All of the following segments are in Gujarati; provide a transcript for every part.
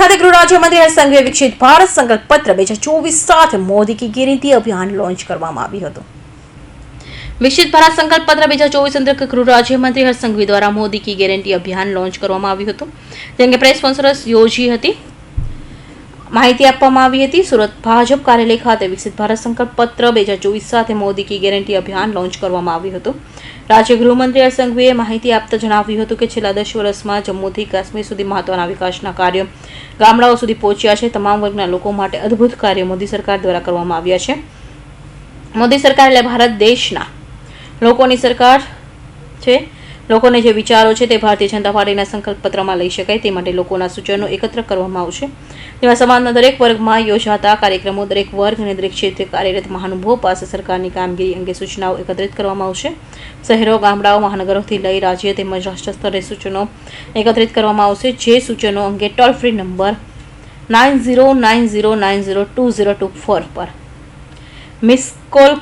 ખાતે ગૃહ રાજ્યમંત્રી હર્ષ સંઘવીએ વિકસિત ભારત સંકલ્પ પત્ર બે હજાર ચોવીસ સાથે મોદી કી ગેરંટી અભિયાન લોન્ચ કરવામાં આવ્યું હતું. વિકસિત ભારત સંકલ્પ પત્ર બે હજાર ચોવીસ અંતર્ગત ગૃહ રાજ્યમંત્રી હર્ષ સંઘવી દ્વારા મોદી કી ગેરંટી અભિયાન લોન્ચ કરવામાં આવ્યું હતું. જેમ કે પ્રેસ કોન્ફરન્સ યોજી હતી. માહિતી આપવામાં આવી હતી. સુરત ભાજપ કાર્યાલય ખાતે વિકસિત ભારત સંકલ્પ પત્ર બે હજાર ચોવીસ સાથે મોદી કી ગેરંટી અભિયાન લોન્ચ કરવામાં આવ્યું હતું. રાજ્ય ગૃહમંત્રી હર્ષ સંઘવીએ માહિતી આપતા જણાવ્યું હતું કે છેલ્લા દસ વર્ષમાં જમ્મુથી કાશ્મીર સુધી મહત્વના વિકાસના કાર્યો ગામડાઓ સુધી પહોંચ્યા છે. તમામ વર્ગના લોકો માટે અદ્ભુત કાર્યો મોદી સરકાર દ્વારા કરવામાં આવ્યા છે. મોદી સરકાર એટલે ભારત દેશના લોકોની સરકાર છે. લોકોને જે વિચારો છે તે ભારતીય જનતા પાર્ટીના સંકલ્પ લઈ શકાય તે માટે લોકોના સૂચનો એકત્ર કરવામાં આવશે. તેમાં સમાજના દરેક વર્ગમાં યોજાતા કાર્યક્રમો દરેક વર્ગ અને દરેક ક્ષેત્રે કાર્યરત મહાનુભાવો પાસે સરકારની કામગીરી અંગે સૂચનાઓ એકત્રિત કરવામાં આવશે. શહેરો, ગામડાઓ, મહાનગરોથી લઈ રાજ્ય તેમજ રાષ્ટ્ર સ્તરે સૂચનો એકત્રિત કરવામાં આવશે. જે સૂચનો અંગે toll free number nine zero nine zero nine zero two zero two four પર. મિસ કોલ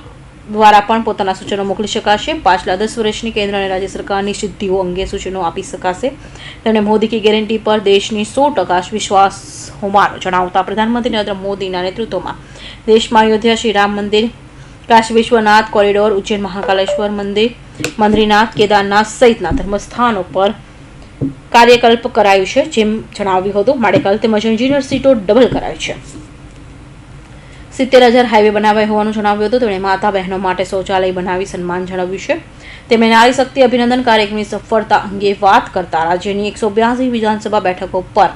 દ્વારા પણ પોતાના સૂચનો મોકલી શકાશે. પાછલા દસ વર્ષની કેન્દ્ર અને રાજ્ય સરકારની સિદ્ધિઓ અંગે સૂચનો આપી શકાશે. તેમણે મોદી કી ગેરંટી પર દેશની સો ટકા વિશ્વાસ હોવાનું જણાવતા પ્રધાનમંત્રી નરેન્દ્ર મોદીના નેતૃત્વમાં દેશમાં અયોધ્યા શ્રી રામ મંદિર, કાશી વિશ્વનાથ કોરિડોર, ઉજ્જૈન મહાકાલેશ્વર મંદિર, મંદ્રીનાથ, કેદારનાથ સહિતના ધર્મસ્થાનો પર કાર્યકલ્પ કરાયું છે, જેમ જણાવ્યું હતું. માડેકલ તેમજ એન્જિનિયર સીટો ડબલ કરાયું છે. સિત્તેર હજાર હાઈવે બનાવાય હોવાનું જણાવ્યું હતું. તેમણે માતા બહેનો માટે શૌચાલય બનાવી સન્માન જણાવ્યું છે. તેમણે નારી શક્તિ અભિનંદન કાર્યક્રમની સફળતા અંગે વાત કરતા રાજ્યની એકસો બ્યાસી વિધાનસભા બેઠકો પર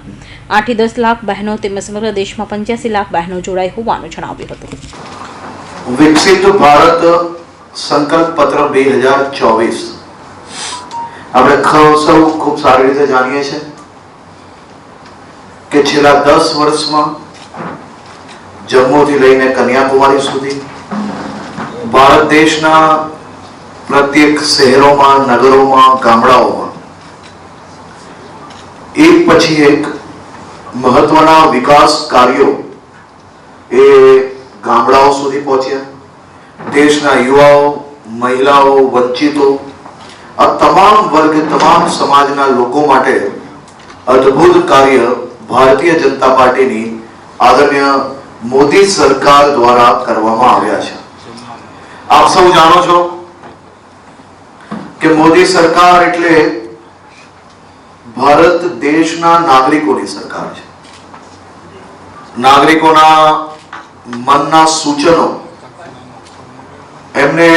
આઠથી દસ લાખ બહેનો તેમજ સમગ્ર દેશમાં પંચ્યાસી લાખ બહેનો જોડાઈ હોવાનું જણાવ્યું હતું. વિકસિત ભારત સંકલ્પ પત્ર બે હજાર ચોવીસ. આપણે સૌ ખૂબ સારી રીતે જાણીએ છીએ કે છેલ્લા દસ વર્ષમાં જમ્મુથી લઈને કન્યાકુમારી સુધી. ભારત દેશના પ્રત્યેક શહેરોમાં, નગરોમાં, ગામડાઓમાં એક પછી એક મહત્વના વિકાસ કાર્યો એ ગામડાઓ સુધી પહોંચ્યા. દેશના યુવાઓ, મહિલાઓ, વંચિતો, આ તમામ વર્ગ, તમામ સમાજના લોકો માટે અદ્ભુત કાર્ય ભારતીય જનતા પાર્ટીની આદરણીય મોદી સરકાર દ્વારા કરવામાં આવ્યા છે. આપ સૌ જાણો છો કે મોદી સરકાર એટલે ભારત દેશના નાગરિકોની સરકાર છે. નાગરિકોના મનના સૂચનો, એમને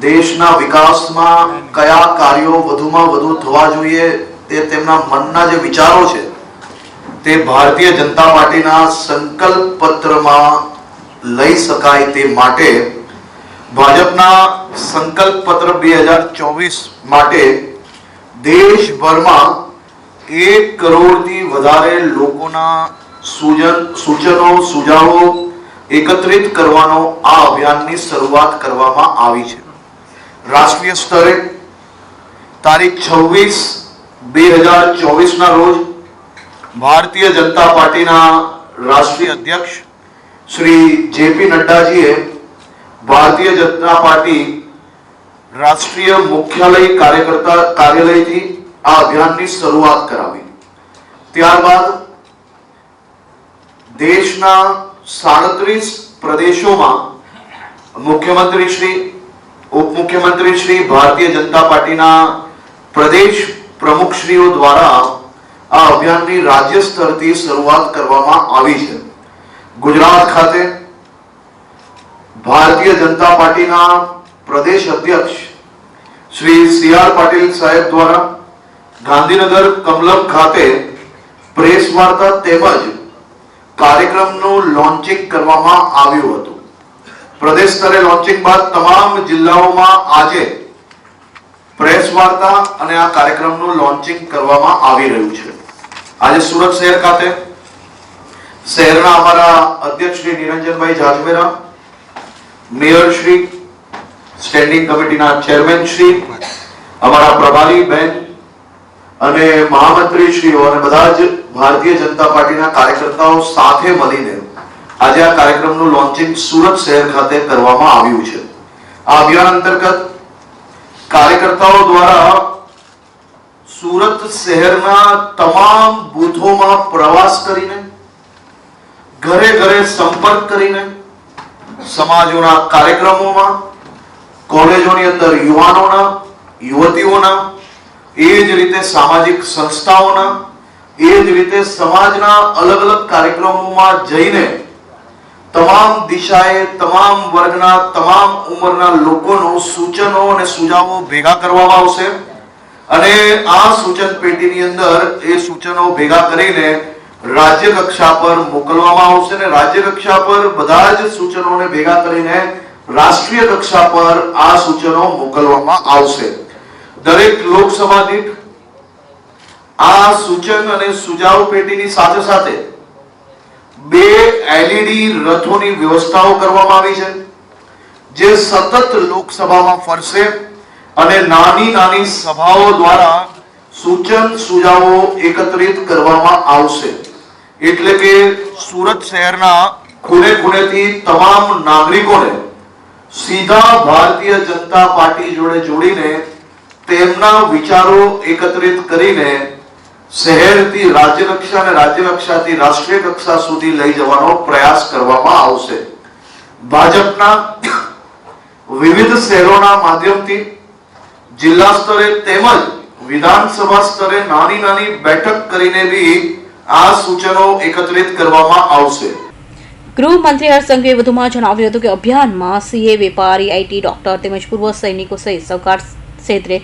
દેશના વિકાસમાં કયા કાર્યો વધુમાં વધુ થવા જોઈએ તે તેમના મનના જે વિચારો છે તે ભારતીય જનતા પાર્ટીના સંકલ્પ પત્રમાં લઈ શકાય તે માટે ભાજપના સંકલ્પ પત્ર બે હજાર ચોવીસ માટે દેશભરમાં એક કરોડથી વધારે લોકોના સૂજન, સૂચનો, સુઝાવો એકત્રિત કરવાનો આ અભિયાનની શરૂઆત કરવામાં આવી છે. રાષ્ટ્રીય સ્તરે તારીખ છવ્વીસ બે હજાર ચોવીસના રોજ ભારતીય જનતા પાર્ટીના રાષ્ટ્રીય અધ્યક્ષ શ્રી જેપી નડ્ડાજીએ ભારતીય જનતા પાર્ટી રાષ્ટ્રીય મુખ્યાલય કાર્યકર્તા કાર્યાલયથી આ અભિયાનની શરૂઆત કરાવી. ત્યારબાદ દેશના સાડત્રીસ પ્રદેશોમાં મુખ્યમંત્રી શ્રી, ઉપમુખ્યમંત્રી શ્રી, ભારતીય જનતા પાર્ટીના પ્રદેશ પ્રમુખશ્રીઓ દ્વારા આ અભિયાનની રાજ્ય સ્તરથી શરૂઆત કરવામાં આવી છે. ગુજરાત ખાતે ભારતીય જનતા પાર્ટીના પ્રદેશ અધ્યક્ષ શ્રી સી આર પાટીલ સાહેબ દ્વારા ગાંધીનગર કમલમ ખાતે પ્રેસ વાર્તા તેમજ કાર્યક્રમનું લોન્ચિંગ કરવામાં આવ્યું હતું. પ્રદેશ સ્તરે લોન્ચિંગ બાદ તમામ જિલ્લાઓમાં આજે પ્રેસ વાર્તા અને આ કાર્યક્રમનું લોન્ચિંગ કરવામાં આવી રહ્યું છે. આજે સુરત શહેર ખાતે શહેરના અમારા અધ્યક્ષ શ્રી નિરંજનભાઈ જાજમેરા મેયર શ્રી, સ્ટેન્ડિંગ કમિટીના ચેરમેન શ્રી, અમારા પ્રભારી બેન અને મહામંત્રી શ્રીઓ અને બધા જ ભારતીય જનતા પાર્ટીના કાર્યકર્તાઓ સાથે મળીને આજે આ કાર્યક્રમનું લોન્ચિંગ સુરત શહેર ખાતે કરવામાં આવ્યું છે. આ અભિયાન અંતર્ગત કાર્યકર્તાઓ દ્વારા સુરત શહેરના તમામ બૂથોમાં પ્રવાસ કરીને, ઘરે ઘરે સંપર્ક કરીને, સમાજોના કાર્યક્રમોમાં, કોલેજોની અંદર યુવાનોના, યુવતીઓના, એ જ રીતે સામાજિક સંસ્થાઓના, એ જ રીતે સમાજના અલગ અલગ કાર્યક્રમોમાં જઈને તમામ દિશાએ, તમામ વર્ગના, તમામ ઉંમરના લોકોનો સૂચનો અને સુઝાવો ભેગા કરવામાં આવશે. અને આ સૂચન પેટીની અંદર એ સૂચનો ભેગા કરીને રાજ્ય કક્ષા પર મોકલવામાં આવશે અને રાજ્ય કક્ષા પર બધા જ સૂચનોને ભેગા કરીને રાષ્ટ્રીય કક્ષા પર આ સૂચનો મોકલવામાં આવશે. દરેક લોકસભા દીઠ આ સૂચન અને સુઝાવ પેટીની સાથે સાથે બે એલઈડી રથોની વ્યવસ્થાઓ કરવામાં આવી છે, જે સતત લોકસભામાં ફરશે અને નાની નાની સભાઓ દ્વારા સૂચન સુજાવો એકત્રિત કરવામાં આવશે. એટલે કે સુરત શહેરના ખૂણે ખૂણેથી તમામ નાગરિકોને સીધા ભારતીય જનતા પાર્ટી જોડે જોડીને તેમના વિચારો એકત્રિત કરીને શહેરથી રાજ્ય કક્ષા અને રાજ્ય કક્ષાથી રાષ્ટ્રીય કક્ષા સુધી લઈ જવાનો પ્રયાસ કરવામાં આવશે. ભાજપના વિવિધ શહેરોના માધ્યમથી જિલ્લા સ્તરે તેમજ વિધાનસભા સ્તરે નાની નાની બેઠક કરીને બી આ સૂચનો એકત્રિત કરવામાં આવશે. ગૃહમંત્રી હર્ષસંઘવીએ વધુમાં જણાવ્યું હતું કે અભિયાનમાં સીએ વેપારી, આઈટી, ડોક્ટર તેમજ પૂર્વ સૈનિકો સહિત સહકાર ક્ષેત્રે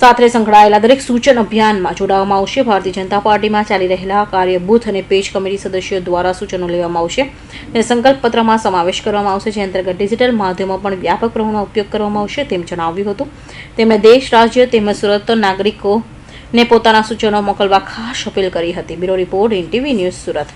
સાથે સંકળાયેલા દરેક સૂચન અભિયાનમાં જોડાવામાં આવશે. ભારતીય જનતા પાર્ટીમાં ચાલી રહેલા કાર્ય બૂથ અને પેજ કમિટી સદસ્યો દ્વારા સૂચનો લેવામાં આવશે. અને સંકલ્પ પત્રમાં સમાવેશ કરવામાં આવશે, જે અંતર્ગત ડિજિટલ માધ્યમો પણ વ્યાપક પ્રમાણમાં ઉપયોગ કરવામાં આવશે તેમ જણાવ્યું હતું. તેમણે દેશ, રાજ્ય તેમજ સુરત નાગરિકોને પોતાના સૂચનો મોકલવા ખાસ અપીલ કરી હતી. Bureau report in TV news Surat.